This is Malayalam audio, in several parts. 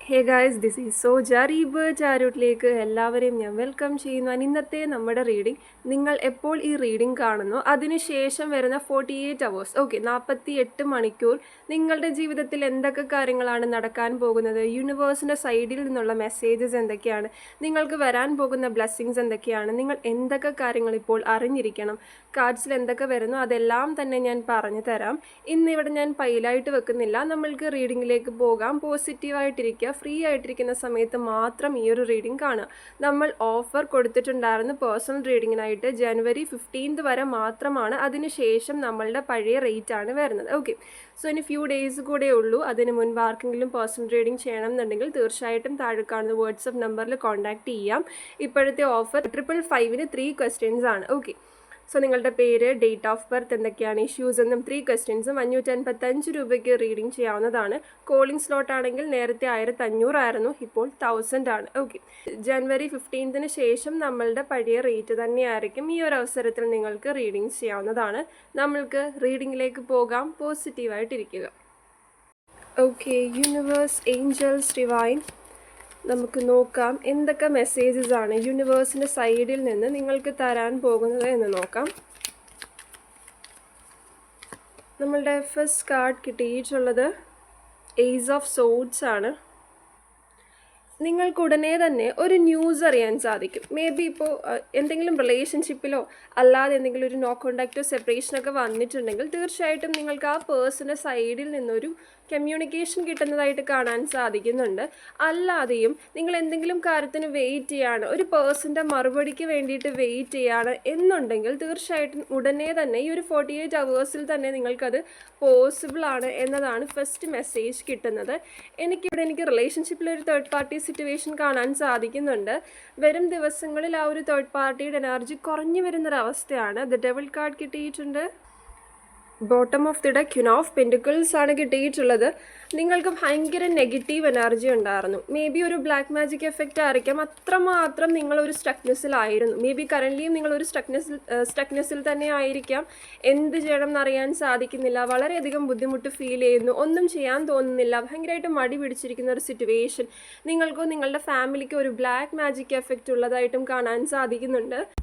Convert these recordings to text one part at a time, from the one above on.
Hey guys this is so Jareeb ചാരൂട്ടിലേക്ക് എല്ലാവരെയും ഞാൻ വെൽക്കം ചെയ്യുന്നു. ഇന്നത്തെ നമ്മുടെ റീഡിംഗ് നിങ്ങൾ എപ്പോൾ ഈ റീഡിംഗ് കാണുന്നു? അതിനുശേഷം വരുന്ന ഫോർട്ടി എയ്റ്റ് അവേഴ്സ് ഓക്കെ നാൽപ്പത്തി എട്ട് മണിക്കൂർ. നിങ്ങളുടെ ജീവിതത്തിൽ എന്തൊക്കെ കാര്യങ്ങളാണ് നടക്കാൻ പോകുന്നത്? യൂണിവേഴ്സിന്റെ സൈഡിൽ നിന്നുള്ള മെസ്സേജസ് എന്തൊക്കെയാണ്? നിങ്ങൾക്ക് വരാൻ പോകുന്ന ബ്ലെസ്സിങ്സ് എന്തൊക്കെയാണ്? നിങ്ങൾ എന്തൊക്കെ കാര്യങ്ങൾ ഇപ്പോൾ അറിഞ്ഞിരിക്കണം? കാർഡ്സിൽ എന്തൊക്കെ വരുന്നു? അതെല്ലാം തന്നെ ഞാൻ പറഞ്ഞു തരാം. ഇന്നിവിടെ ഞാൻ പൈലായിട്ട് വെക്കുന്നില്ല. നമ്മൾക്ക് റീഡിങ്ങിലേക്ക് പോകാം. പോസിറ്റീവായിട്ടിരിക്കുക ഫ്രീ ആയിട്ടിരിക്കുന്ന സമയത്ത് മാത്രം ഈ ഒരു റീഡിംഗ് കാണുക. നമ്മൾ ഓഫർ കൊടുത്തിട്ടുണ്ടായിരുന്നു പേഴ്സണൽ റീഡിങ്ങിനായിട്ട് ജനുവരി ഫിഫ്റ്റീൻത് വരെ മാത്രമാണ് അതിനുശേഷം നമ്മളുടെ പഴയ റേറ്റ് ആണ് വരുന്നത്. ഓക്കെ സോ ഇനി ഫ്യൂ ഡേയ്സ് കൂടെ ഉള്ളൂ. അതിന് മുൻപ് ആർക്കെങ്കിലും പേഴ്സണൽ റീഡിംഗ് ചെയ്യണം എന്നുണ്ടെങ്കിൽ തീർച്ചയായിട്ടും താഴെ കാണുന്ന വാട്സപ്പ് നമ്പറിൽ കോൺടാക്ട് ചെയ്യാം. ഇപ്പോഴത്തെ ഓഫർ ട്രിപ്പിൾ ഫൈവിന് ത്രീ ക്വസ്റ്റ്യൻസ് ആണ്. ഓക്കെ സോ നിങ്ങളുടെ പേര് ഡേറ്റ് ഓഫ് ബർത്ത് എന്തൊക്കെയാണ് ഇഷ്യൂസ് എന്നും ത്രീ ക്വസ്റ്റ്യൻസും അഞ്ഞൂറ്റി അൻപത്തഞ്ച് രൂപയ്ക്ക് റീഡിംഗ് ചെയ്യാവുന്നതാണ്. കോളിംഗ് സ്ലോട്ട് ആണെങ്കിൽ നേരത്തെ ആയിരത്തി അഞ്ഞൂറായിരുന്നു ഇപ്പോൾ തൗസൻഡ് ആണ്. ഓക്കെ ജനുവരി ഫിഫ്റ്റീൻത്തിന് ശേഷം നമ്മളുടെ പഴയ റേറ്റ് തന്നെയായിരിക്കും ഈ ഒരു അവസരത്തിൽ നിങ്ങൾക്ക് റീഡിംഗ് ചെയ്യാവുന്നതാണ്. നമ്മൾക്ക് റീഡിങ്ങിലേക്ക് പോകാം പോസിറ്റീവായിട്ടിരിക്കുക ഓക്കെ യൂണിവേഴ്സ് ഏഞ്ചൽസ് ഡിവൈൻ നമുക്ക് നോക്കാം. എന്തൊക്കെ മെസ്സേജസ് ആണ് യൂണിവേഴ്സിന്റെ സൈഡിൽ നിന്ന് നിങ്ങൾക്ക് തരാൻ പോകുന്നത് എന്ന് നോക്കാം. നമ്മളുടെ ഫസ്റ്റ് കാർഡ് കിട്ടിയിട്ടുള്ളത് ഏസ് ഓഫ് സോഡ്സ് ആണ്. നിങ്ങൾക്ക് ഉടനെ തന്നെ ഒരു ന്യൂസ് അറിയാൻ സാധിക്കും. മേ ബി ഇപ്പോൾ എന്തെങ്കിലും റിലേഷൻഷിപ്പിലോ അല്ലാതെ എന്തെങ്കിലും ഒരു നോ കോണ്ടാക്റ്റോ സെപ്പറേഷനൊക്കെ വന്നിട്ടുണ്ടെങ്കിൽ തീർച്ചയായിട്ടും നിങ്ങൾക്ക് ആ പേഴ്സന്റെ സൈഡിൽ നിന്നൊരു കമ്മ്യൂണിക്കേഷൻ കിട്ടുന്നതായിട്ട് കാണാൻ സാധിക്കുന്നുണ്ട്. അല്ലാതെയും നിങ്ങൾ എന്തെങ്കിലും കാര്യത്തിന് വെയിറ്റ് ചെയ്യാണ് ഒരു പേഴ്സന്റെ മറുപടിക്ക് വേണ്ടിയിട്ട് വെയിറ്റ് ചെയ്യാണ് എന്നുണ്ടെങ്കിൽ തീർച്ചയായിട്ടും ഉടനെ തന്നെ ഈ ഒരു ഫോർട്ടി എയ്റ്റ് അവേഴ്സിൽ തന്നെ നിങ്ങൾക്കത് പോസിബിൾ ആണ് എന്നതാണ് ഫസ്റ്റ് മെസ്സേജ് കിട്ടുന്നത്. എനിക്കിവിടെ എനിക്ക് റിലേഷൻഷിപ്പിൽ ഒരു തേർഡ് പാർട്ടി സിറ്റുവേഷൻ കാണാൻ സാധിക്കുന്നുണ്ട്. വരും ദിവസങ്ങളിൽ ആ ഒരു തേർഡ് പാർട്ടിയുടെ എനർജി കുറഞ്ഞു വരുന്നൊരവസ്ഥയാണ്. ദ ഡെവിൾ കാർഡ് കിട്ടിയിട്ടുണ്ട്. Bottom of the deck queen of pentacles ആണ് കിട്ടിയിട്ടുള്ളത്. നിങ്ങൾക്ക് ഭയങ്കര നെഗറ്റീവ് എനർജി ഉണ്ടായിരുന്നു. മേ ബി ഒരു ബ്ലാക്ക് മാജിക് എഫക്റ്റ് ആയിരിക്കാം. അത്രമാത്രം നിങ്ങളൊരു സ്റ്റക്നെസ്സിലായിരുന്നു മേ ബി കറന്റ്ലിയും നിങ്ങളൊരു സ്റ്റക്നെസ് സ്റ്റക്നെസ്സിൽ തന്നെ ആയിരിക്കാം. എന്ത് ചെയ്യണം എന്നറിയാൻ സാധിക്കുന്നില്ല. വളരെയധികം ബുദ്ധിമുട്ട് ഫീൽ ചെയ്യുന്നു. ഒന്നും ചെയ്യാൻ തോന്നുന്നില്ല. ഭയങ്കരമായിട്ട് മടി പിടിച്ചിരിക്കുന്ന ഒരു സിറ്റുവേഷൻ നിങ്ങൾക്കോ നിങ്ങളുടെ ഫാമിലിക്കോ ഒരു ബ്ലാക്ക് മാജിക് എഫക്റ്റ് ഉള്ളതായിട്ടും കാണാൻ സാധിക്കുന്നുണ്ട്.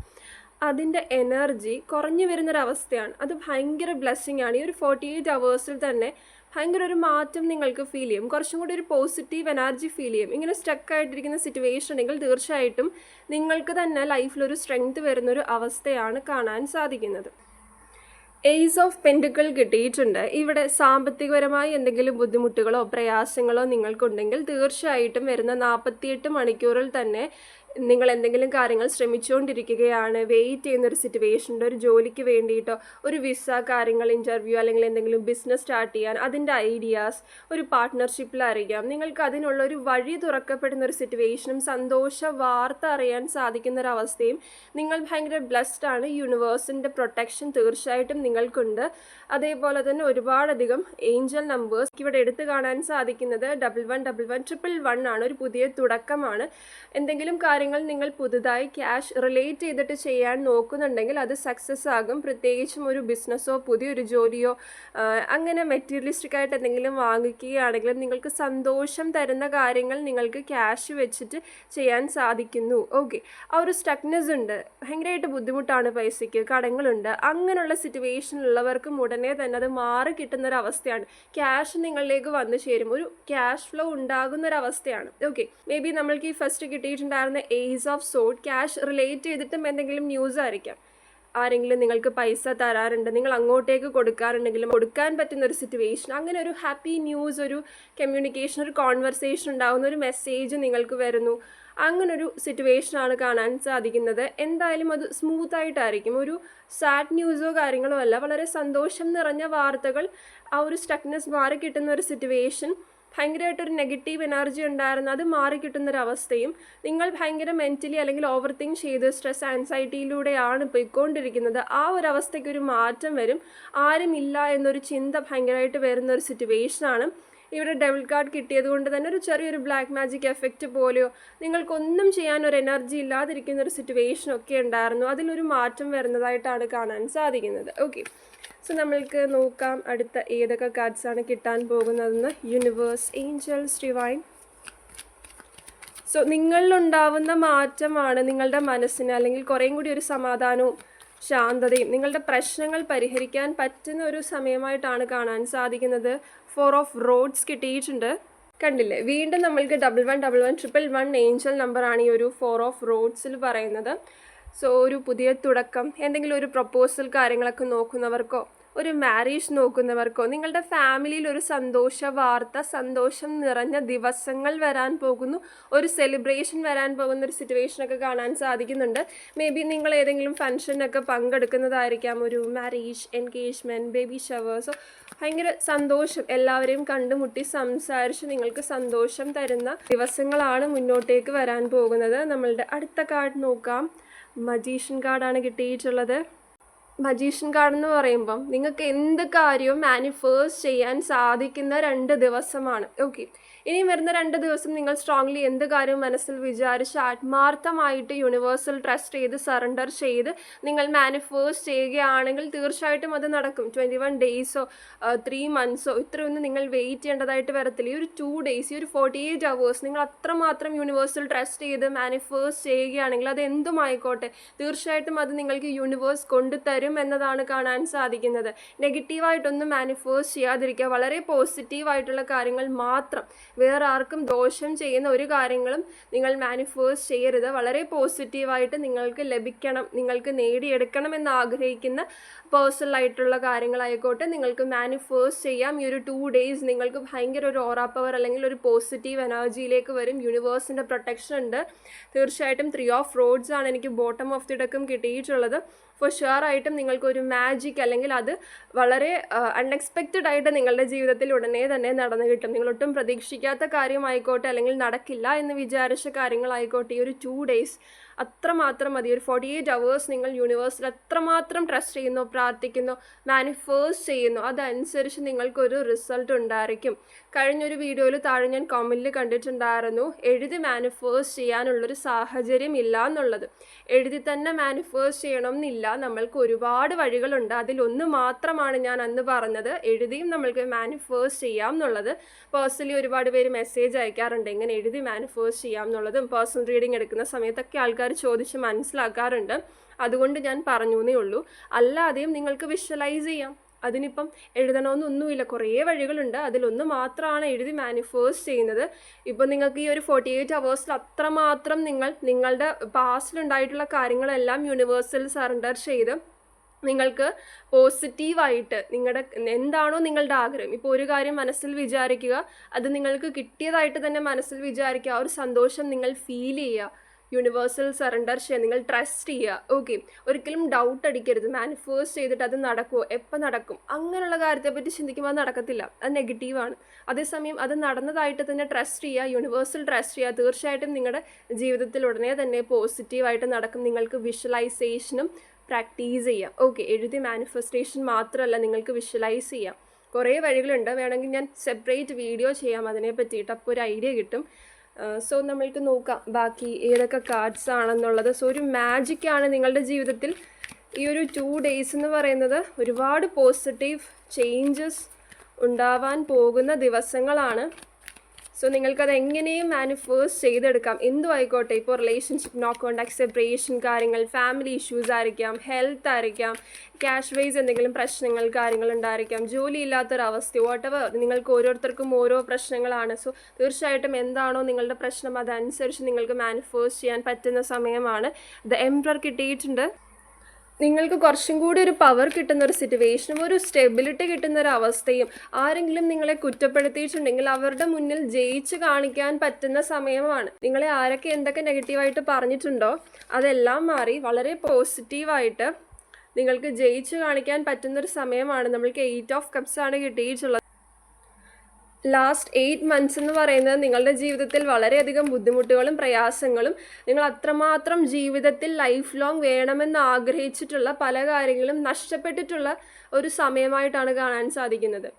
അതിന്റെ എനർജി കുറഞ്ഞു വരുന്നൊരവസ്ഥയാണ്. അത് ഭയങ്കര ബ്ലെസ്സിങ് ആണ്. ഈ ഒരു ഫോർട്ടി എയ്റ്റ് അവേഴ്സിൽ തന്നെ ഭയങ്കര ഒരു മാറ്റം നിങ്ങൾക്ക് ഫീൽ ചെയ്യും. കുറച്ചും കൂടി ഒരു പോസിറ്റീവ് എനർജി ഫീൽ ചെയ്യും. ഇങ്ങനെ സ്റ്റക്ക് ആയിട്ടിരിക്കുന്ന സിറ്റുവേഷൻ ഉണ്ടെങ്കിൽ തീർച്ചയായിട്ടും നിങ്ങൾക്ക് തന്നെ ലൈഫിലൊരു സ്ട്രെങ്ത് വരുന്നൊരു അവസ്ഥയാണ് കാണാൻ സാധിക്കുന്നത്. എയ്സ് ഓഫ് പെൻഡുക്കൾ കിട്ടിയിട്ടുണ്ട്. ഇവിടെ സാമ്പത്തികപരമായി എന്തെങ്കിലും ബുദ്ധിമുട്ടുകളോ പ്രയാസങ്ങളോ നിങ്ങൾക്കുണ്ടെങ്കിൽ തീർച്ചയായിട്ടും വരുന്ന നാൽപ്പത്തിയെട്ട് മണിക്കൂറിൽ തന്നെ നിങ്ങൾ എന്തെങ്കിലും കാര്യങ്ങൾ ശ്രമിച്ചുകൊണ്ടിരിക്കുകയാണ് വെയിറ്റ് ചെയ്യുന്ന ഒരു സിറ്റുവേഷനുണ്ട് ഒരു ജോലിക്ക് വേണ്ടിയിട്ടോ ഒരു വിസ കാര്യങ്ങൾ ഇന്റർവ്യൂ അല്ലെങ്കിൽ എന്തെങ്കിലും ബിസിനസ് സ്റ്റാർട്ട് ചെയ്യാൻ അതിന്റെ ഐഡിയാസ് ഒരു പാർട്ട്ണർഷിപ്പിലറിയാം നിങ്ങൾക്ക് അതിനുള്ള ഒരു വഴി തുറക്കപ്പെടുന്ന ഒരു സിറ്റുവേഷനും സന്തോഷ വാർത്ത അറിയാൻ സാധിക്കുന്ന ഒരു അവസ്ഥയും നിങ്ങൾ ഭയങ്കര ബ്ലെസ്ഡ് ആണ്. യൂണിവേഴ്സിന്റെ പ്രൊട്ടക്ഷൻ തീർച്ചയായിട്ടും നിങ്ങൾക്കുണ്ട്. അതേപോലെ തന്നെ ഒരുപാടധികം ഏഞ്ചൽ നമ്പേഴ്സ് ഇവിടെ എടുത്തു കാണാൻ സാധിക്കുന്നത് double one double one triple one ആണ്. ഒരു പുതിയ തുടക്കമാണ്. എന്തെങ്കിലും കാര്യങ്ങൾ നിങ്ങൾ പുതുതായി ക്യാഷ് റിലേറ്റ് ചെയ്തിട്ട് ചെയ്യാൻ നോക്കുന്നുണ്ടെങ്കിൽ അത് സക്സസ് ആകും. പ്രത്യേകിച്ചും ഒരു ബിസിനസ്സോ പുതിയൊരു ജോലിയോ അങ്ങനെ മെറ്റീരിയലിസ്റ്റിക് ആയിട്ട് എന്തെങ്കിലും വാങ്ങിക്കുകയാണെങ്കിൽ നിങ്ങൾക്ക് സന്തോഷം തരുന്ന കാര്യങ്ങൾ നിങ്ങൾക്ക് ക്യാഷ് വെച്ചിട്ട് ചെയ്യാൻ സാധിക്കുന്നു. ഓക്കെ ആ ഒരു സ്റ്റക്നെസ് ഉണ്ട്. ഭയങ്കരമായിട്ട് ബുദ്ധിമുട്ടാണ് പൈസയ്ക്ക്. കടങ്ങളുണ്ട്. അങ്ങനെയുള്ള സിറ്റുവേഷനിലുള്ളവർക്കും ഉടനെ തന്നെ അത് മാറി കിട്ടുന്ന ഒരു അവസ്ഥയാണ് ക്യാഷ് നിങ്ങളിലേക്ക് വന്നു ചേരും. ഒരു ക്യാഷ് ഫ്ലോ ഉണ്ടാകുന്ന ഒരു അവസ്ഥയാണ് ഓക്കെ മേ ബി നമ്മൾക്ക് ഈ first കിട്ടിയിട്ടുണ്ടായിരുന്ന ace of sword cash relate ചെയ്തിട്ടും എന്തെങ്കിലും ന്യൂസ് ആയിരിക്കാം. ആരെങ്കിലും നിങ്ങൾക്ക് പൈസ തരാറുണ്ട് നിങ്ങൾ അങ്ങോട്ടേക്ക് കൊടുക്കാറുണ്ടെങ്കിലും കൊടുക്കാൻ പറ്റുന്ന ഒരു സിറ്റുവേഷൻ അങ്ങനെ ഒരു ഹാപ്പി ന്യൂസ് ഒരു കമ്മ്യൂണിക്കേഷൻ ഒരു കോൺവെർസേഷൻ ഉണ്ടാകുന്ന ഒരു മെസ്സേജ് നിങ്ങൾക്ക് വരുന്നു. അങ്ങനൊരു സിറ്റുവേഷനാണ് കാണാൻ സാധിക്കുന്നത്. എന്തായാലും അത് സ്മൂത്ത് ആയിട്ടായിരിക്കും. ഒരു സാഡ് ന്യൂസോ കാര്യങ്ങളോ അല്ല വളരെ സന്തോഷം നിറഞ്ഞ വാർത്തകൾ ആ ഒരു സ്റ്റക്നെസ് മാറി കിട്ടുന്ന ഒരു സിറ്റുവേഷൻ ഭയങ്കരമായിട്ടൊരു നെഗറ്റീവ് എനർജി ഉണ്ടായിരുന്നു. അത് മാറിക്കിട്ടുന്നൊരവസ്ഥയും നിങ്ങൾ ഭയങ്കര മെന്റലി അല്ലെങ്കിൽ ഓവർ തിങ്ക് ചെയ്ത് സ്ട്രെസ് ആൻസൈറ്റിയിലൂടെയാണ് പോയിക്കൊണ്ടിരിക്കുന്നത്. ആ ഒരു അവസ്ഥയ്ക്ക് ഒരു മാറ്റം വരും. ആരും ഇല്ല എന്നൊരു ചിന്ത ഭയങ്കരമായിട്ട് വരുന്ന ഒരു സിറ്റുവേഷനാണ് ഇവിടെ ഡെവിൾ കാർഡ് കിട്ടിയത് കൊണ്ട് തന്നെ ഒരു ചെറിയൊരു ബ്ലാക്ക് മാജിക് എഫക്റ്റ് പോലെയോ നിങ്ങൾക്കൊന്നും ചെയ്യാൻ ഒരു എനർജി ഇല്ലാതിരിക്കുന്ന ഒരു സിറ്റുവേഷൻ ഒക്കെ ഉണ്ടായിരുന്നു. അതിലൊരു മാറ്റം വരുന്നതായിട്ടാണ് കാണാൻ സാധിക്കുന്നത്. ഓക്കെ സോ നമ്മൾക്ക് നോക്കാം അടുത്ത ഏതൊക്കെ കാർഡ്സാണ് കിട്ടാൻ പോകുന്നതെന്ന്. യൂണിവേഴ്സ് ഏഞ്ചൽസ് ഡിവൈൻ സോ നിങ്ങളിലുണ്ടാവുന്ന മാറ്റമാണ് നിങ്ങളുടെ മനസ്സിന് അല്ലെങ്കിൽ കുറേയും കൂടി ഒരു സമാധാനവും ശാന്തതയും നിങ്ങളുടെ പ്രശ്നങ്ങൾ പരിഹരിക്കാൻ പറ്റുന്ന ഒരു സമയമായിട്ടാണ് കാണാൻ സാധിക്കുന്നത്. ഫോർ ഓഫ് റോഡ്സ് കിട്ടിയിട്ടുണ്ട്. കണ്ടില്ലേ? വീണ്ടും നമ്മൾക്ക് double one double one triple one angel നമ്പറാണ് ഈ ഒരു ഫോർ ഓഫ് റോഡ്സിൽ പറയുന്നത്. സോ ഒരു പുതിയ തുടക്കം എന്തെങ്കിലും ഒരു പ്രപ്പോസൽ കാര്യങ്ങളൊക്കെ നോക്കുന്നവർക്കോ? ഒരു മാരേജ് നോക്കുന്നവർക്കോ നിങ്ങളുടെ ഫാമിലിയിൽ ഒരു സന്തോഷ വാർത്ത സന്തോഷം നിറഞ്ഞ ദിവസങ്ങൾ വരാൻ പോകുന്നു ഒരു സെലിബ്രേഷൻ വരാൻ പോകുന്ന ഒരു സിറ്റുവേഷനൊക്കെ കാണാൻ സാധിക്കുന്നുണ്ട്. മേ ബി നിങ്ങൾ ഏതെങ്കിലും ഫംഗ്ഷനൊക്കെ പങ്കെടുക്കുന്നതായിരിക്കാം ഒരു മാരേജ് എൻഗേജ്മെന്റ് ബേബി ഷവേഴ്സോ ഭയങ്കര സന്തോഷം. എല്ലാവരെയും കണ്ടുമുട്ടി സംസാരിച്ച് നിങ്ങൾക്ക് സന്തോഷം തരുന്ന ദിവസങ്ങളാണ് മുന്നോട്ടേക്ക് വരാൻ പോകുന്നത്. നമ്മളുടെ അടുത്ത കാർഡ് നോക്കാം. മജീഷ്യൻ കാർഡാണ് കിട്ടിയിട്ടുള്ളത്. മജീഷ്യൻ കാർഡ് എന്ന് പറയുമ്പം നിങ്ങൾക്ക് എന്ത് കാര്യവും മാനിഫേഴ്സ് ചെയ്യാൻ സാധിക്കുന്ന രണ്ട് ദിവസമാണ്. ഓക്കെ ഇനി വരുന്ന രണ്ട് ദിവസം നിങ്ങൾ സ്ട്രോങ്ലി എന്ത് കാര്യവും മനസ്സിൽ വിചാരിച്ച് ആത്മാർത്ഥമായിട്ട് യൂണിവേഴ്സൽ ട്രസ്റ്റ് ചെയ്ത് സറണ്ടർ ചെയ്ത് നിങ്ങൾ മാനിഫേസ്റ്റ് ചെയ്യുകയാണെങ്കിൽ തീർച്ചയായിട്ടും അത് നടക്കും. ട്വന്റി വൺ ഡേയ്സോ ത്രീ മന്ത്സോ ഇത്രയൊന്നും നിങ്ങൾ വെയിറ്റ് ചെയ്യേണ്ടതായിട്ട് വരത്തില്ല. ഈ ഒരു ടു ഡേയ്സ് ഈ ഒരു ഫോർട്ടി എയ്റ്റ് അവേഴ്സ് നിങ്ങൾ അത്രമാത്രം യൂണിവേഴ്സൽ ട്രസ്റ്റ് ചെയ്ത് മാനിഫേസ്റ്റ് ചെയ്യുകയാണെങ്കിൽ അത് എന്തുമായിക്കോട്ടെ തീർച്ചയായിട്ടും അത് നിങ്ങൾക്ക് യൂണിവേഴ്സ് കൊണ്ടുതരും എന്നതാണ് കാണാൻ സാധിക്കുന്നത്. നെഗറ്റീവായിട്ടൊന്നും മാനിഫേസ്റ്റ് ചെയ്യാതിരിക്കുക. വളരെ പോസിറ്റീവായിട്ടുള്ള കാര്യങ്ങൾ മാത്രം വേറെ ആർക്കും ദോഷം ചെയ്യുന്ന ഒരു കാര്യങ്ങളും നിങ്ങൾ മാനിഫേസ്റ്റ് ചെയ്യരുത്. വളരെ പോസിറ്റീവായിട്ട് നിങ്ങൾക്ക് ലഭിക്കണം നിങ്ങൾക്ക് നേടിയെടുക്കണം എന്ന് ആഗ്രഹിക്കുന്ന പേഴ്സണലായിട്ടുള്ള കാര്യങ്ങളായിക്കോട്ടെ നിങ്ങൾക്ക് മാനിഫേസ്റ്റ് ചെയ്യാം. ഈ ഒരു ടു ഡേയ്സ് നിങ്ങൾക്ക് ഭയങ്കര ഒരു ഓറ പവർ അല്ലെങ്കിൽ ഒരു പോസിറ്റീവ് എനർജിയിലേക്ക് വരും. യൂണിവേഴ്സിന്റെ പ്രൊട്ടക്ഷൻ ഉണ്ട്. തീർച്ചയായിട്ടും ത്രീ ഓഫ് റോഡ്സ് ആണ് എനിക്ക് ബോട്ടം ഓഫ് ദി ഡെക്കും കിട്ടിയിട്ടുള്ളത്. ഫോർ ഷുവർ ആയിട്ടും നിങ്ങൾക്കൊരു മാജിക് അല്ലെങ്കിൽ അത് വളരെ അൺഎക്സ്പെക്റ്റഡ് ആയിട്ട് നിങ്ങളുടെ ജീവിതത്തിൽ ഉടനെ തന്നെ നടന്നു കിട്ടും. നിങ്ങളൊട്ടും പ്രതീക്ഷിക്കാത്ത കാര്യമായിക്കോട്ടെ അല്ലെങ്കിൽ നടക്കില്ല എന്ന് വിചാരിച്ച കാര്യങ്ങളായിക്കോട്ടെ ഈ ഒരു ടു ഡേയ്സ് അത്രമാത്രം മതി. ഒരു ഫോർട്ടി എയ്റ്റ് അവേഴ്സ് നിങ്ങൾ യൂണിവേഴ്സിൽ അത്രമാത്രം ട്രസ്റ്റ് ചെയ്യുന്നു പ്രാർത്ഥിക്കുന്നു മാനിഫേസ്റ്റ് ചെയ്യുന്നു. അതനുസരിച്ച് നിങ്ങൾക്കൊരു റിസൾട്ട് ഉണ്ടായിരിക്കും. കഴിഞ്ഞൊരു വീഡിയോയിൽ താഴെ ഞാൻ കമന്റിൽ കണ്ടിട്ടുണ്ടായിരുന്നു എഴുതി മാനിഫേസ്റ്റ് ചെയ്യാനുള്ളൊരു സാഹചര്യം ഇല്ല എന്നുള്ളത്. എഴുതി തന്നെ മാനിഫേസ്റ്റ് ചെയ്യണം എന്നില്ല നമ്മൾക്ക് ഒരുപാട് വഴികളുണ്ട്. അതിലൊന്ന് മാത്രമാണ് ഞാൻ അന്ന് പറഞ്ഞത്. എഴുതിയും നമ്മൾക്ക് മാനിഫേസ്റ്റ് ചെയ്യാം എന്നുള്ളത്. പേഴ്സണലി ഒരുപാട് പേര് മെസ്സേജ് അയക്കാറുണ്ട്. എങ്ങനെ എഴുതി മാനിഫേസ്റ്റ് ചെയ്യാം എന്നുള്ളതും. പേഴ്സണൽ റീഡിംഗ് എടുക്കുന്ന സമയത്തൊക്കെ ആൾക്കാർ ചോദിച്ച് മനസ്സിലാക്കാറുണ്ട്. അതുകൊണ്ട് ഞാൻ പറഞ്ഞു എന്നേ ഉള്ളൂ. അല്ലാതെയും നിങ്ങൾക്ക് വിഷ്വലൈസ് ചെയ്യാം. അതിനിപ്പം എഴുതണമെന്നൊന്നുമില്ല. കുറേ വഴികളുണ്ട്. അതിലൊന്ന് മാത്രമാണ് എഴുതി മാനിഫേസ്റ്റ് ചെയ്യുന്നത്. ഇപ്പം നിങ്ങൾക്ക് ഈ ഒരു ഫോർട്ടി എയ്റ്റ് അവേഴ്സിൽ അത്രമാത്രം നിങ്ങൾ നിങ്ങളുടെ പാസ്റ്റിലുണ്ടായിട്ടുള്ള കാര്യങ്ങളെല്ലാം യൂണിവേഴ്സൽ സറണ്ടർ ചെയ്ത് നിങ്ങൾക്ക് പോസിറ്റീവായിട്ട് നിങ്ങളുടെ എന്താണോ നിങ്ങളുടെ ആഗ്രഹം. ഇപ്പോൾ ഒരു കാര്യം മനസ്സിൽ വിചാരിക്കുക. അത് നിങ്ങൾക്ക് കിട്ടിയതായിട്ട് തന്നെ മനസ്സിൽ വിചാരിക്കുക. ആ ഒരു സന്തോഷം നിങ്ങൾ ഫീൽ ചെയ്യുക. യൂണിവേഴ്സൽ സറണ്ടർ ചെയ്യുക നിങ്ങൾ ട്രസ്റ്റ് ചെയ്യുക. ഓക്കെ ഒരിക്കലും ഡൗട്ട് അടിക്കരുത്. മാനിഫേസ്റ്റ് ചെയ്തിട്ട് അത് നടക്കുമോ എപ്പോൾ നടക്കും? അങ്ങനെയുള്ള കാര്യത്തെപ്പറ്റി ചിന്തിക്കുമ്പോൾ അത് നടക്കത്തില്ല. അത് നെഗറ്റീവാണ് അതേസമയം അത് നടന്നതായിട്ട് തന്നെ ട്രസ്റ്റ് ചെയ്യുക. യൂണിവേഴ്സൽ ട്രസ്റ്റ് ചെയ്യുക. തീർച്ചയായിട്ടും നിങ്ങളുടെ ജീവിതത്തിൽ ഉടനെ തന്നെ പോസിറ്റീവായിട്ട് നടക്കും. നിങ്ങൾക്ക് വിഷ്വലൈസേഷനും പ്രാക്ടീസ് ചെയ്യാം. ഓക്കെ എഴുതി മാനിഫെസ്റ്റേഷൻ മാത്രമല്ല നിങ്ങൾക്ക് വിഷ്വലൈസ് ചെയ്യാം. കുറേ വഴികളുണ്ട്. വേണമെങ്കിൽ ഞാൻ സെപ്പറേറ്റ് വീഡിയോ ചെയ്യാം അതിനെ പറ്റിയിട്ട് അപ്പോൾ ഒരു ഐഡിയ കിട്ടും. സോ നമ്മൾക്ക് നോക്കാം. ബാക്കി ഏതൊക്കെ കാർഡ്സ് ആണെന്നുള്ളത്. സോ ഒരു മാജിക്കാണ് നിങ്ങളുടെ ജീവിതത്തിൽ. ഈ ഒരു ടു ഡേയ്സ് എന്ന് പറയുന്നത് ഒരുപാട് പോസിറ്റീവ് ചേഞ്ചസ് ഉണ്ടാവാൻ പോകുന്ന ദിവസങ്ങളാണ്. സോ നിങ്ങൾക്കത് എങ്ങനെയും മാനിഫേഴ്സ് ചെയ്തെടുക്കാം. എന്തും ആയിക്കോട്ടെ. ഇപ്പോൾ റിലേഷൻഷിപ്പ് നോ കോണ്ടാക്ട് സെപ്പറേഷൻ കാര്യങ്ങൾ ഫാമിലി ഇഷ്യൂസ് ആയിരിക്കാം ഹെൽത്ത് ആയിരിക്കാം ക്യാഷ് വൈസ് എന്തെങ്കിലും പ്രശ്നങ്ങൾ കാര്യങ്ങൾ ഉണ്ടായിരിക്കാം ജോലി ഇല്ലാത്തൊരവസ്ഥ വാട്ടവർ നിങ്ങൾക്ക് ഓരോരുത്തർക്കും ഓരോ പ്രശ്നങ്ങളാണ്. സോ തീർച്ചയായിട്ടും എന്താണോ നിങ്ങളുടെ പ്രശ്നം അതനുസരിച്ച് നിങ്ങൾക്ക് മാനിഫേഴ്സ് ചെയ്യാൻ പറ്റുന്ന സമയമാണ്. ദ എംപ്രർ കിട്ടിയിട്ടുണ്ട്. നിങ്ങൾക്ക് കുറച്ചും കൂടി ഒരു പവർ കിട്ടുന്ന ഒരു സിറ്റുവേഷനും ഒരു സ്റ്റെബിലിറ്റി കിട്ടുന്ന ഒരു അവസ്ഥയും ആരെങ്കിലും നിങ്ങളെ കുറ്റപ്പെടുത്തിയിട്ടുണ്ടെങ്കിൽ അവരുടെ മുന്നിൽ ജയിച്ച് കാണിക്കാൻ പറ്റുന്ന സമയമാണ്. നിങ്ങളെ ആരൊക്കെ എന്തൊക്കെ നെഗറ്റീവായിട്ട് പറഞ്ഞിട്ടുണ്ടോ അതെല്ലാം മാറി വളരെ പോസിറ്റീവായിട്ട് നിങ്ങൾക്ക് ജയിച്ച് കാണിക്കാൻ പറ്റുന്ന ഒരു സമയമാണ്. നമ്മൾക്ക് എയ്റ്റ് ഓഫ് കപ്സ് ആണ് കിട്ടിയിട്ടുള്ളത്. ലാസ്റ്റ് എയ്റ്റ് മന്ത്സ് എന്ന് പറയുന്നത് നിങ്ങളുടെ ജീവിതത്തിൽ വളരെയധികം ബുദ്ധിമുട്ടുകളും പ്രയാസങ്ങളും നിങ്ങൾ അത്രമാത്രം ജീവിതത്തിൽ ലൈഫ് ലോങ് വേണമെന്ന് ആഗ്രഹിച്ചിട്ടുള്ള പല കാര്യങ്ങളും നഷ്ടപ്പെട്ടിട്ടുള്ള ഒരു സമയമായിട്ടാണ് കാണാൻ സാധിക്കുന്നത്.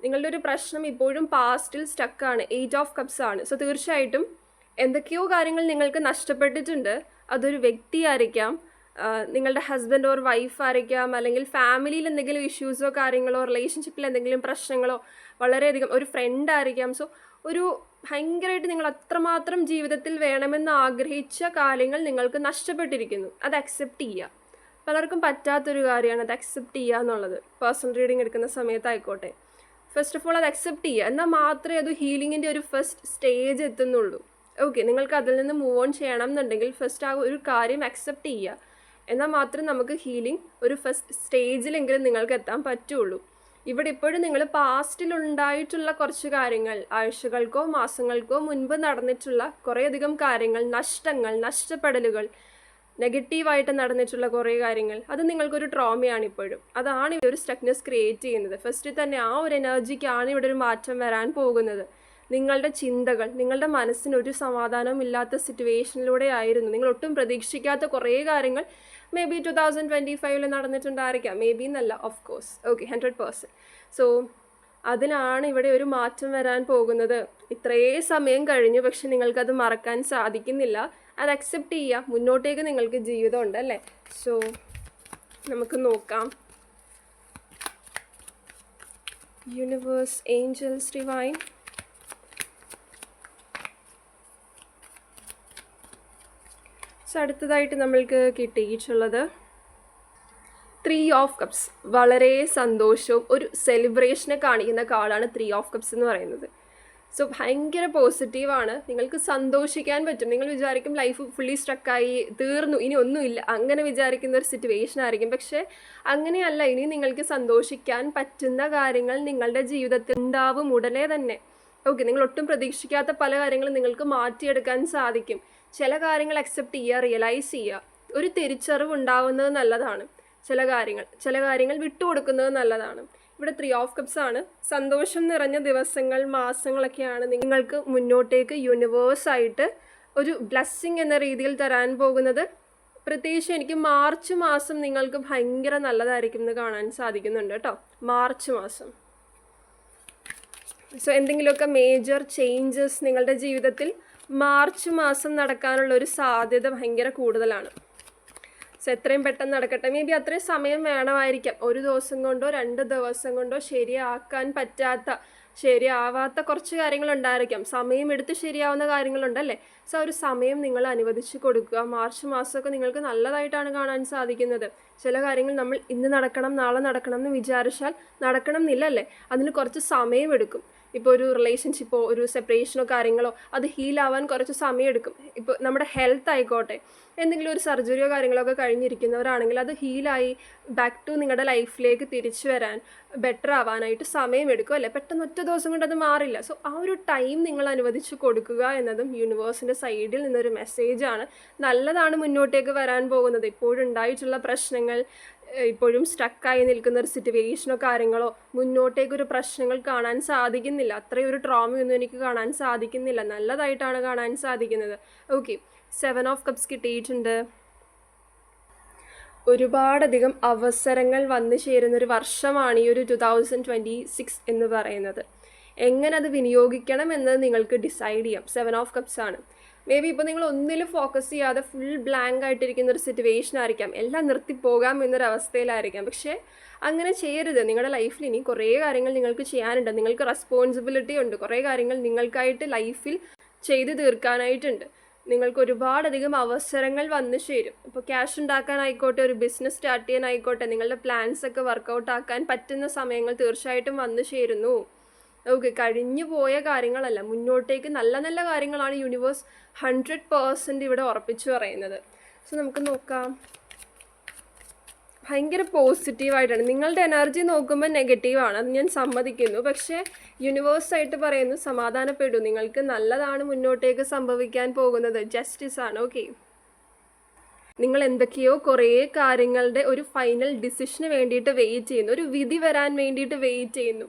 നിങ്ങളുടെ ഒരു പ്രശ്നം ഇപ്പോഴും പാസ്റ്റിൽ സ്റ്റക്കാണ് എയ്റ്റ് ഓഫ് കപ്സ് ആണ്. സോ തീർച്ചയായിട്ടും എന്തൊക്കെയോ കാര്യങ്ങൾ നിങ്ങൾക്ക് നഷ്ടപ്പെട്ടിട്ടുണ്ട്. അതൊരു വ്യക്തിയായിരിക്കാം. നിങ്ങളുടെ ഹസ്ബൻഡ് ഓർ വൈഫ് ആയിരിക്കാം അല്ലെങ്കിൽ ഫാമിലിയിൽ എന്തെങ്കിലും ഇഷ്യൂസോ കാര്യങ്ങളോ റിലേഷൻഷിപ്പിൽ എന്തെങ്കിലും പ്രശ്നങ്ങളോ വളരെയധികം ഒരു ഫ്രണ്ട് ആയിരിക്കാം. സോ ഒരു ഭയങ്കരമായിട്ട് നിങ്ങൾ അത്രമാത്രം ജീവിതത്തിൽ വേണമെന്ന് ആഗ്രഹിച്ച കാര്യങ്ങൾ നിങ്ങൾക്ക് നഷ്ടപ്പെട്ടിരിക്കുന്നു. അത് അക്സെപ്റ്റ് ചെയ്യുക. പലർക്കും പറ്റാത്തൊരു കാര്യമാണ് അത് അക്സെപ്റ്റ് ചെയ്യുക എന്നുള്ളത്. പേഴ്സണൽ റീഡിംഗ് എടുക്കുന്ന സമയത്തായിക്കോട്ടെ. ഫസ്റ്റ് ഓഫ് ഓൾ അത് അക്സെപ്റ്റ് ചെയ്യുക. എന്നാൽ മാത്രമേ അത് ഹീലിങ്ങിന്റെ ഒരു ഫസ്റ്റ് സ്റ്റേജ് എത്തുന്നുള്ളൂ. ഓക്കെ നിങ്ങൾക്ക് അതിൽ നിന്ന് മൂവ് ഓൺ ചെയ്യണം എന്നുണ്ടെങ്കിൽ ഫസ്റ്റ് ആ ഒരു കാര്യം അക്സെപ്റ്റ് ചെയ്യുക. എന്നാൽ മാത്രം നമുക്ക് ഹീലിംഗ് ഒരു ഫസ്റ്റ് സ്റ്റേജിലെങ്കിലും നിങ്ങൾക്ക് എത്താൻ പറ്റുള്ളൂ. ഇവിടെ ഇപ്പോഴും നിങ്ങൾ പാസ്റ്റിലുണ്ടായിട്ടുള്ള കുറച്ച് കാര്യങ്ങൾ ആഴ്ചകൾക്കോ മാസങ്ങൾക്കോ മുൻപ് നടന്നിട്ടുള്ള കുറേയധികം കാര്യങ്ങൾ നഷ്ടങ്ങൾ നഷ്ടപ്പെടലുകൾ നെഗറ്റീവായിട്ട് നടന്നിട്ടുള്ള കുറേ കാര്യങ്ങൾ അത് നിങ്ങൾക്കൊരു ട്രോമയാണ് ഇപ്പോഴും. അതാണ് ഇവിടെ ഒരു സ്റ്റക്നെസ് ക്രിയേറ്റ് ചെയ്യുന്നത്. ഫസ്റ്റിൽ തന്നെ ആ ഒരു എനർജിക്കാണ് ഇവിടെ ഒരു മാറ്റം വരാൻ പോകുന്നത്. നിങ്ങളുടെ ചിന്തകൾ നിങ്ങളുടെ മനസ്സിന് ഒരു സമാധാനവും ഇല്ലാത്ത സിറ്റുവേഷനിലൂടെ ആയിരുന്നു. നിങ്ങൾ ഒട്ടും പ്രതീക്ഷിക്കാത്ത കുറേ കാര്യങ്ങൾ maybe two thousand twenty ഫൈവിൽ നടന്നിട്ടുണ്ടായിരിക്കാം. മേ ബി എന്നല്ല of course okay hundred percent so അതിനാണ് ഇവിടെ ഒരു മാറ്റം വരാൻ പോകുന്നത്. ഇത്രേ സമയം കഴിഞ്ഞു പക്ഷെ നിങ്ങൾക്കത് മറക്കാൻ സാധിക്കുന്നില്ല. അത് അക്സെപ്റ്റ് ചെയ്യുക മുന്നോട്ടേക്ക് നിങ്ങൾക്ക് ജീവിതമുണ്ട് അല്ലേ? സോ നമുക്ക് നോക്കാം. യൂണിവേഴ്സ് ഏഞ്ചൽസ് ഡിവൈൻ അടുത്തതായിട്ട് നമ്മൾക്ക് കിട്ടിയിട്ടുള്ളത് ത്രീ ഓഫ് കപ്സ് വളരെ സന്തോഷവും ഒരു സെലിബ്രേഷനെ കാണിക്കുന്ന കാർഡാണ് ത്രീ ഓഫ് കപ്സ് എന്ന് പറയുന്നത്. സോ ഭയങ്കര പോസിറ്റീവാണ് നിങ്ങൾക്ക് സന്തോഷിക്കാൻ പറ്റും. നിങ്ങൾ വിചാരിക്കും ലൈഫ് ഫുള്ളി സ്ട്രക്കായി തീർന്നു. ഇനി ഒന്നുമില്ല അങ്ങനെ വിചാരിക്കുന്ന ഒരു സിറ്റുവേഷൻ ആയിരിക്കും. പക്ഷേ അങ്ങനെയല്ല. ഇനി നിങ്ങൾക്ക് സന്തോഷിക്കാൻ പറ്റുന്ന കാര്യങ്ങൾ നിങ്ങളുടെ ജീവിതത്തിൽ ഉണ്ടാവും ഉടനെ തന്നെ. ഓക്കെ നിങ്ങൾ ഒട്ടും പ്രതീക്ഷിക്കാത്ത പല കാര്യങ്ങളും നിങ്ങൾക്ക് മാറ്റിയെടുക്കാൻ സാധിക്കും. ചില കാര്യങ്ങൾ അക്സെപ്റ്റ് ചെയ്യുക റിയലൈസ് ചെയ്യുക. ഒരു തിരിച്ചറിവ് ഉണ്ടാവുന്നത് നല്ലതാണ്. ചില കാര്യങ്ങൾ ചില കാര്യങ്ങൾ വിട്ടുകൊടുക്കുന്നത് നല്ലതാണ്. ഇവിടെ ത്രീ ഓഫ് കപ്സ് ആണ്. സന്തോഷം നിറഞ്ഞ ദിവസങ്ങൾ മാസങ്ങളൊക്കെയാണ് നിങ്ങൾക്ക് മുന്നോട്ടേക്ക് യൂണിവേഴ്സായിട്ട് ഒരു ബ്ലെസ്സിങ് എന്ന രീതിയിൽ തരാൻ പോകുന്നത്. പ്രത്യേകിച്ച് എനിക്ക് മാർച്ച് മാസം നിങ്ങൾക്ക് ഭയങ്കര നല്ലതായിരിക്കും എന്ന് കാണാൻ സാധിക്കുന്നുണ്ട് കേട്ടോ. മാർച്ച് മാസം. സോ എന്തെങ്കിലുമൊക്കെ മേജർ ചേഞ്ചസ് നിങ്ങളുടെ ജീവിതത്തിൽ മാർച്ച് മാസം നടക്കാനുള്ള ഒരു സാധ്യത ഭയങ്കര കൂടുതലാണ്. സോ എത്രയും പെട്ടെന്ന് നടക്കട്ടെ. മേ ബി അത്രയും സമയം വേണമായിരിക്കാം. ഒരു ദിവസം കൊണ്ടോ രണ്ട് ദിവസം കൊണ്ടോ ശരിയാക്കാൻ പറ്റാത്ത ശരിയാവാത്ത കുറച്ച് കാര്യങ്ങളുണ്ടായിരിക്കാം. സമയമെടുത്ത് ശരിയാവുന്ന കാര്യങ്ങളുണ്ടല്ലേ? സോ ഒരു സമയം നിങ്ങൾ അനുവദിച്ച് കൊടുക്കുക. മാർച്ച് മാസമൊക്കെ നിങ്ങൾക്ക് നല്ലതായിട്ടാണ് കാണാൻ സാധിക്കുന്നത്. ചില കാര്യങ്ങൾ നമ്മൾ ഇന്ന് നടക്കണം നാളെ നടക്കണം എന്ന് വിചാരിച്ചാൽ നടക്കണം എന്നില്ല അല്ലേ അതിന് കുറച്ച് സമയമെടുക്കും ഇപ്പോൾ ഒരു റിലേഷൻഷിപ്പോ ഒരു സെപ്പറേഷനോ കാര്യങ്ങളോ അത് ഹീലാവാൻ കുറച്ച് സമയം എടുക്കും. ഇപ്പോൾ നമ്മുടെ ഹെൽത്ത് ആയിക്കോട്ടെ എന്തെങ്കിലും ഒരു സർജറിയോ കാര്യങ്ങളോ ഒക്കെ കഴിഞ്ഞിരിക്കുന്നവരാണെങ്കിൽ അത് ഹീലായി ബാക്ക് ടു നിങ്ങളുടെ ലൈഫിലേക്ക് തിരിച്ചു വരാൻ ബെറ്റർ ആവാനായിട്ട് സമയമെടുക്കും അല്ലേ? പെട്ടെന്ന് ഒറ്റ ദിവസം കൊണ്ട് അത് മാറില്ല. സോ ആ ഒരു ടൈം നിങ്ങൾ അനുവദിച്ച് കൊടുക്കുക എന്നതും യൂണിവേഴ്സിന്റെ സൈഡിൽ നിന്നൊരു മെസ്സേജാണ് നല്ലതാണ് മുന്നോട്ടേക്ക് വരാൻ പോകുന്നത്. ഇപ്പോഴുണ്ടായിട്ടുള്ള പ്രശ്നങ്ങൾ ഇപ്പോഴും സ്റ്റക്കായി നിൽക്കുന്ന ഒരു സിറ്റുവേഷനോ കാര്യങ്ങളോ മുന്നോട്ടേക്കൊരു പ്രശ്നങ്ങൾ കാണാൻ സാധിക്കുന്നില്ല. അത്രയൊരു ട്രോമയൊന്നും എനിക്ക് കാണാൻ സാധിക്കുന്നില്ല. നല്ലതായിട്ടാണ് കാണാൻ സാധിക്കുന്നത്. ഓക്കെ സെവൻ ഓഫ് കപ്സ് കിട്ടിയിട്ടുണ്ട്. ഒരുപാടധികം അവസരങ്ങൾ വന്നു ചേരുന്ന ഒരു വർഷമാണ് ഈ ഒരു ടു തൗസൻഡ് ട്വന്റി സിക്സ് എന്ന് പറയുന്നത്. എങ്ങനെ അത് വിനിയോഗിക്കണം എന്നത് നിങ്ങൾക്ക് ഡിസൈഡ് ചെയ്യാം. സെവൻ ഓഫ് കപ്സ് ആണ്. മേ ബി ഇപ്പോൾ നിങ്ങൾ ഒന്നിലും ഫോക്കസ് ചെയ്യാതെ ഫുൾ ബ്ലാങ്ക് ആയിട്ടിരിക്കുന്ന ഒരു സിറ്റുവേഷൻ ആയിരിക്കാം. എല്ലാം നിർത്തിപ്പോകാം എന്നൊരവസ്ഥയിലായിരിക്കാം. പക്ഷേ അങ്ങനെ ചെയ്യരുത്. നിങ്ങളുടെ ലൈഫിൽ ഇനി കുറേ കാര്യങ്ങൾ നിങ്ങൾക്ക് ചെയ്യാനുണ്ട്. നിങ്ങൾക്ക് റെസ്പോൺസിബിലിറ്റി ഉണ്ട്. കുറേ കാര്യങ്ങൾ നിങ്ങൾക്കായിട്ട് ലൈഫിൽ ചെയ്തു തീർക്കാനായിട്ടുണ്ട്. നിങ്ങൾക്ക് ഒരുപാടധികം അവസരങ്ങൾ വന്നു ചേരും. ഇപ്പോൾ ക്യാഷ് ഉണ്ടാക്കാനായിക്കോട്ടെ ഒരു ബിസിനസ് സ്റ്റാർട്ട് ചെയ്യാനായിക്കോട്ടെ നിങ്ങളുടെ പ്ലാൻസ് ഒക്കെ വർക്കൗട്ട് ആക്കാൻ പറ്റുന്ന സമയങ്ങൾ തീർച്ചയായിട്ടും വന്നു ചേരുന്നു. ഓക്കെ കഴിഞ്ഞു പോയ കാര്യങ്ങളല്ല. മുന്നോട്ടേക്ക് നല്ല നല്ല കാര്യങ്ങളാണ് യൂണിവേഴ്സ് ഹൺഡ്രഡ് പേഴ്സന്റ് ഇവിടെ ഉറപ്പിച്ചു പറയുന്നത്. സോ നമുക്ക് നോക്കാം. ഭയങ്കര പോസിറ്റീവായിട്ടാണ് നിങ്ങളുടെ എനർജി നോക്കുമ്പോൾ നെഗറ്റീവാണ് അത് ഞാൻ സമ്മതിക്കുന്നു. പക്ഷേ യൂണിവേഴ്സായിട്ട് പറയുന്നു സമാധാനപ്പെടൂ നിങ്ങൾക്ക് നല്ലതാണ് മുന്നോട്ടേക്ക് സംഭവിക്കാൻ പോകുന്നത്. ജസ്റ്റിസ് ആണ്. ഓക്കെ നിങ്ങൾ എന്തൊക്കെയോ കുറേ കാര്യങ്ങളുടെ ഒരു ഫൈനൽ ഡിസിഷന് വേണ്ടിയിട്ട് വെയിറ്റ് ചെയ്യുന്നു. ഒരു വിധി വരാൻ വേണ്ടിയിട്ട് വെയിറ്റ് ചെയ്യുന്നു.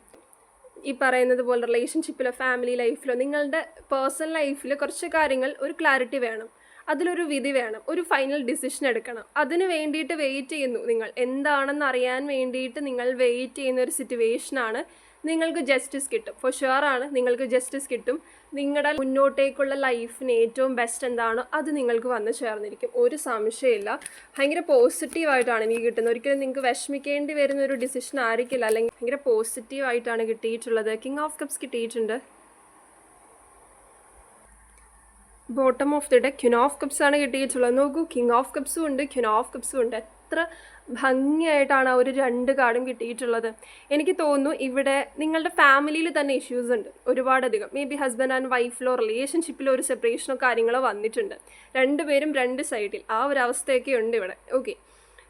ഈ പറയുന്നത് പോലെ റിലേഷൻഷിപ്പിലോ ഫാമിലി ലൈഫിലോ നിങ്ങളുടെ പേഴ്സണൽ ലൈഫിൽ കുറച്ച് കാര്യങ്ങൾ ഒരു ക്ലാരിറ്റി വേണം. അതിലൊരു വിധി വേണം. ഒരു ഫൈനൽ ഡിസിഷൻ എടുക്കണം. അതിന് വേണ്ടിയിട്ട് വെയിറ്റ് ചെയ്യുന്നു നിങ്ങൾ. എന്താണെന്ന് അറിയാൻ വേണ്ടിയിട്ട് നിങ്ങൾ വെയിറ്റ് ചെയ്യുന്ന ഒരു സിറ്റുവേഷനാണ് നിങ്ങൾക്ക് ജസ്റ്റിസ് കിട്ടും. ഫോർ ഷുവർ ആണ് നിങ്ങൾക്ക് ജസ്റ്റിസ് കിട്ടും. നിങ്ങളുടെ മുന്നോട്ടേക്കുള്ള ലൈഫിന് ഏറ്റവും ബെസ്റ്റ് എന്താണോ അത് നിങ്ങൾക്ക് വന്ന് ചേർന്നിരിക്കും. ഒരു സംശയമില്ല. ഭയങ്കര പോസിറ്റീവായിട്ടാണ് എനിക്ക് കിട്ടുന്നത്. ഒരിക്കലും നിങ്ങൾക്ക് വിഷമിക്കേണ്ടി വരുന്ന ഒരു ഡിസിഷൻ ആയിരിക്കില്ല. അല്ലെങ്കിൽ ഭയങ്കര പോസിറ്റീവായിട്ടാണ് കിട്ടിയിട്ടുള്ളത്. കിങ് ഓഫ് കപ്സ് കിട്ടിയിട്ടുണ്ട്. Bottom of the deck queen of cups ആണ് കിട്ടിയിട്ടുള്ളത്. നോക്കൂ കിങ് ഓഫ് കപ്സും ഉണ്ട് ക്യുൻ ഓഫ് കപ്സും ഉണ്ട്. എത്ര ഭംഗിയായിട്ടാണ് ആ ഒരു രണ്ട് കാർഡും കിട്ടിയിട്ടുള്ളത്. എനിക്ക് തോന്നുന്നു ഇവിടെ നിങ്ങളുടെ ഫാമിലിയിൽ തന്നെ ഇഷ്യൂസ് ഉണ്ട് ഒരുപാടധികം. മേ ബി ഹസ്ബൻഡ് ആൻഡ് വൈഫിലോ റിലേഷൻഷിപ്പിലോ ഒരു സെപ്പറേഷനോ കാര്യങ്ങളോ വന്നിട്ടുണ്ട്. രണ്ടുപേരും രണ്ട് സൈഡിൽ ആ ഒരു അവസ്ഥയൊക്കെ ഉണ്ട് ഇവിടെ. ഓക്കെ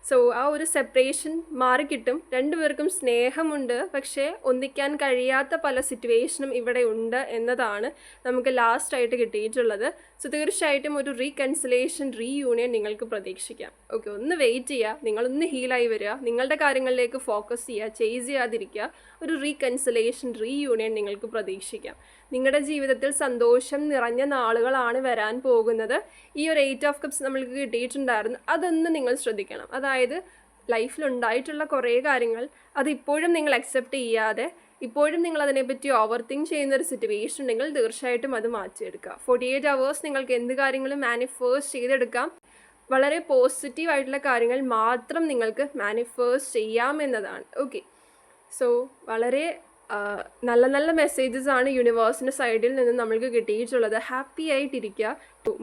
സോ ആ ഒരു സെപ്പറേഷൻ മാറിക്കിട്ടും. രണ്ടുപേർക്കും സ്നേഹമുണ്ട്. പക്ഷേ ഒന്നിക്കാൻ കഴിയാത്ത പല സിറ്റുവേഷനും ഇവിടെ ഉണ്ട് എന്നതാണ് നമുക്ക് ലാസ്റ്റായിട്ട് കിട്ടിയിട്ടുള്ളത്. സോ തീർച്ചയായിട്ടും ഒരു റീകൺസിലേഷൻ റീയൂണിയൻ നിങ്ങൾക്ക് പ്രതീക്ഷിക്കാം. ഓക്കെ ഒന്ന് വെയിറ്റ് ചെയ്യുക. നിങ്ങളൊന്ന് ഹീലായി വരിക. നിങ്ങളുടെ കാര്യങ്ങളിലേക്ക് ഫോക്കസ് ചെയ്യുക. ചേസ് ചെയ്യാതിരിക്കുക. ഒരു റീകൺസിലേഷൻ റീയൂണിയൻ നിങ്ങൾക്ക് പ്രതീക്ഷിക്കാം. നിങ്ങളുടെ ജീവിതത്തിൽ സന്തോഷം നിറഞ്ഞ നാളുകളാണ് വരാൻ പോകുന്നത്. ഈ ഒരു എയ്റ്റ് ഓഫ് കപ്സ് നമ്മൾക്ക് കിട്ടിയിട്ടുണ്ടായിരുന്നു. അതൊന്ന് നിങ്ങൾ ശ്രദ്ധിക്കണം. അതായത് ലൈഫിൽ ഉണ്ടായിട്ടുള്ള കുറേ കാര്യങ്ങൾ അതിപ്പോഴും നിങ്ങൾ അക്സെപ്റ്റ് ചെയ്യാതെ ഇപ്പോഴും നിങ്ങൾ അതിനെപ്പറ്റി ഓവർ തിങ്ക് ചെയ്യുന്ന ഒരു സിറ്റുവേഷൻ ഉണ്ടെങ്കിൽ തീർച്ചയായിട്ടും അത് മാറ്റിയെടുക്കുക. ഫോർട്ടി എയ്റ്റ് അവേഴ്സ് നിങ്ങൾക്ക് എന്ത് കാര്യങ്ങളും മാനിഫേഴ്സ് ചെയ്തെടുക്കാം. വളരെ പോസിറ്റീവ് ആയിട്ടുള്ള കാര്യങ്ങൾ മാത്രം നിങ്ങൾക്ക് മാനിഫേഴ്സ് ചെയ്യാമെന്നതാണ് ഓക്കെ സോ വളരെ നല്ല നല്ല മെസ്സേജസ് ആണ് യൂണിവേഴ്സിന്റെ സൈഡിൽ നിന്ന് നമ്മൾക്ക് കിട്ടിയിട്ടുള്ളത്. ഹാപ്പി ആയിട്ടിരിക്കുക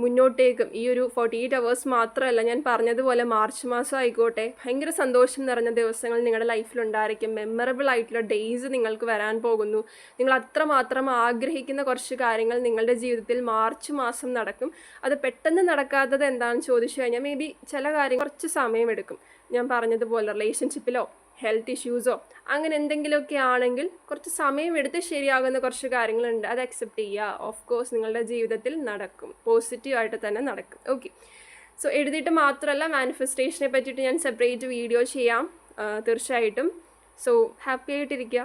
മുന്നോട്ടേക്കും. ഈ ഒരു ഫോർട്ടി എയ്റ്റ് അവേഴ്സ് മാത്രമല്ല ഞാൻ പറഞ്ഞതുപോലെ മാർച്ച് മാസം ആയിക്കോട്ടെ. ഭയങ്കര സന്തോഷം നിറഞ്ഞ ദിവസങ്ങൾ നിങ്ങളുടെ ലൈഫിൽ ഉണ്ടായിരിക്കും. മെമ്മറബിൾ ആയിട്ടുള്ള ഡേയ്സ് നിങ്ങൾക്ക് വരാൻ പോകുന്നു. നിങ്ങൾ അത്രമാത്രം ആഗ്രഹിക്കുന്ന കുറച്ച് കാര്യങ്ങൾ നിങ്ങളുടെ ജീവിതത്തിൽ മാർച്ച് മാസം നടക്കും. അത് പെട്ടെന്ന് നടക്കാത്തത് എന്താണെന്ന് ചോദിച്ചു കഴിഞ്ഞാൽ മേ ബി ചില കാര്യങ്ങൾ കുറച്ച് സമയമെടുക്കും. ഞാൻ പറഞ്ഞതുപോലെ റിലേഷൻഷിപ്പിലോ ഹെൽത്ത് ഇഷ്യൂസോ അങ്ങനെ എന്തെങ്കിലുമൊക്കെ ആണെങ്കിൽ കുറച്ച് സമയമെടുത്ത് ശരിയാകുന്ന കുറച്ച് കാര്യങ്ങളുണ്ട്. അത് അക്സെപ്റ്റ് ചെയ്യുക. ഓഫ് കോഴ്സ് നിങ്ങളുടെ ജീവിതത്തിൽ നടക്കും. പോസിറ്റീവായിട്ട് തന്നെ നടക്കും. ഓക്കെ സോ എഴുതിയിട്ട് മാത്രമല്ല മാനിഫെസ്റ്റേഷനെ പറ്റിയിട്ട് ഞാൻ സെപ്പറേറ്റ് വീഡിയോ ചെയ്യാം. തീർച്ചയായിട്ടും. സോ ഹാപ്പി ആയിട്ടിരിക്കുക.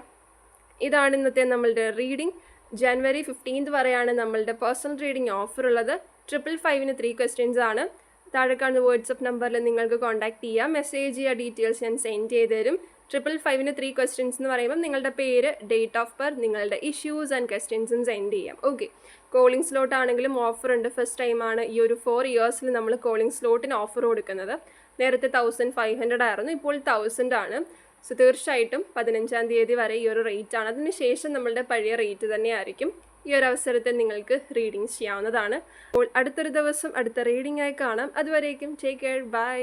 ഇതാണ് ഇന്നത്തെ നമ്മളുടെ റീഡിംഗ് ജനുവരി ഫിഫ്റ്റീൻത് വരെയാണ് നമ്മളുടെ പേഴ്സണൽ റീഡിംഗ് ഓഫർ ഉള്ളത്. ട്രിപ്പിൾ ഫൈവിന് ത്രീ ക്വസ്റ്റ്യൻസ് ആണ്. താഴെ കാണുന്ന വാട്സപ്പ് നമ്പറിൽ നിങ്ങൾക്ക് കോൺടാക്ട് ചെയ്യാം. മെസ്സേജ് ചെയ്യുക ഡീറ്റെയിൽസ് ഞാൻ സെൻഡ് ചെയ്ത് തരും. ട്രിപ്പിൾ ഫൈവിന് ത്രീ ക്വസ്റ്റ്യൻസ് എന്ന് പറയുമ്പോൾ നിങ്ങളുടെ പേര് ഡേറ്റ് ഓഫ് ബർത്ത് നിങ്ങളുടെ ഇഷ്യൂസ് ആൻഡ് ക്വസ്റ്റ്യൻസും സെൻഡ് ചെയ്യാം. ഓക്കെ കോളിംഗ് സ്ലോട്ട് ആണെങ്കിലും ഓഫർ ഉണ്ട്. ഫസ്റ്റ് ടൈമാണ് ഈ ഒരു ഫോർ ഇയേഴ്സിൽ നമ്മൾ കോളിംഗ് സ്ലോട്ടിന് ഓഫർ കൊടുക്കുന്നത്. നേരത്തെ തൗസൻഡ് ഫൈവ് ഹൺഡ്രഡ് ആയിരുന്നു ഇപ്പോൾ തൗസൻഡ് ആണ്. സോ തീർച്ചയായിട്ടും പതിനഞ്ചാം തീയതി വരെ ഈ ഒരു റേറ്റ് ആണ്. അതിന് ശേഷം നമ്മളുടെ പഴയ റേറ്റ് തന്നെയായിരിക്കും. ഈ ഒരു അവസരത്തിൽ നിങ്ങൾക്ക് റീഡിങ്സ് ചെയ്യാവുന്നതാണ്. അപ്പോൾ അടുത്തൊരു ദിവസം അടുത്ത റീഡിംഗ് ആയി കാണാം. അതുവരേക്കും ടേക്ക് കെയർ ബൈ